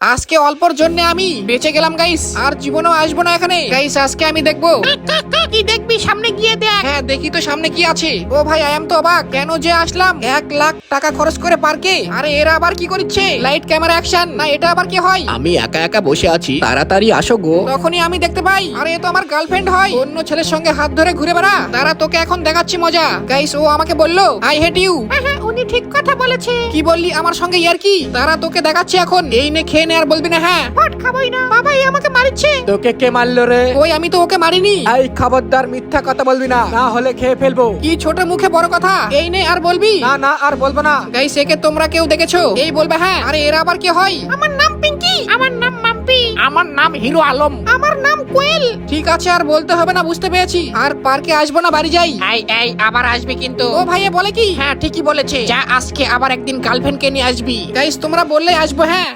আজকে অল্পর জন্য আমি বেঁচে গেলাম গাইস আর জীবনেও আসব না এখানে। গাইস আজকে আমি দেখব। কি দেখবি? সামনে গিয়ে দেখ। হ্যাঁ দেখি তো সামনে কি আছে। ও ভাই আই এম তো অবাক। কেন যে আসলাম? এক লাখ টাকা খরচ করে পার্কে। আরে এরা আবার কি করছে? লাইট ক্যামেরা অ্যাকশন না এটা আবার কি হয়? আমি একা একা বসে আছি। তাড়াতাড়ি আসো গো। তখনই আমি দেখতে পাই। আরে এ তো আমার গার্লফ্রেন্ড হয়। অন্য ছেলের সঙ্গে হাত ধরে ঘুরে বেড়া। তারা তোকে এখন দেখাচ্ছি মজা। গাইস ও আমাকে বলল আই হেট ইউ উনি ঠিক কথা বলেছে। কি বললি? আমার সঙ্গে ইয়ার কি? তারা তোকে দেখাচ্ছে এখন। এই নে খেয়ে নে আর বলবি না হ্যাঁ? খাবোই না। বাবা এই আমাকে মারিচ্ছে। তোকে কে মারলো রে? ওই আমি তো ওকে মারিনি। এই খবরদার মিথ্যা কথা বলবি না। না হলে খেয়ে ফেলব। কি ছোট মুখে বড় কথা? এই নে আর বলবি? না না আর বলব না। গাইস একে তোমরা কেউ দেখেছ? এই বলবে হ্যাঁ? আরে এরা আবার কি হয়? আমার নাম পিঙ্কি। আমার নাম মাম্পি আমার নাম হিরো আলম। আমার নাম কোয়েল। ঠিক আছে আর বলতে হবে না বুঝতে পেরেছি। আর পার্কে আসব না বাড়ি যাই। এই এই আবার আসবে কিন্তু। ও ভাইয়া বলে কি? হ্যাঁ ঠিকই বলেছে। যা আজকে আবার একদিন গার্লফ্রেন্ডকে নিয়ে আসবি। গাইস তোমরা বললে আসব হ্যাঁ।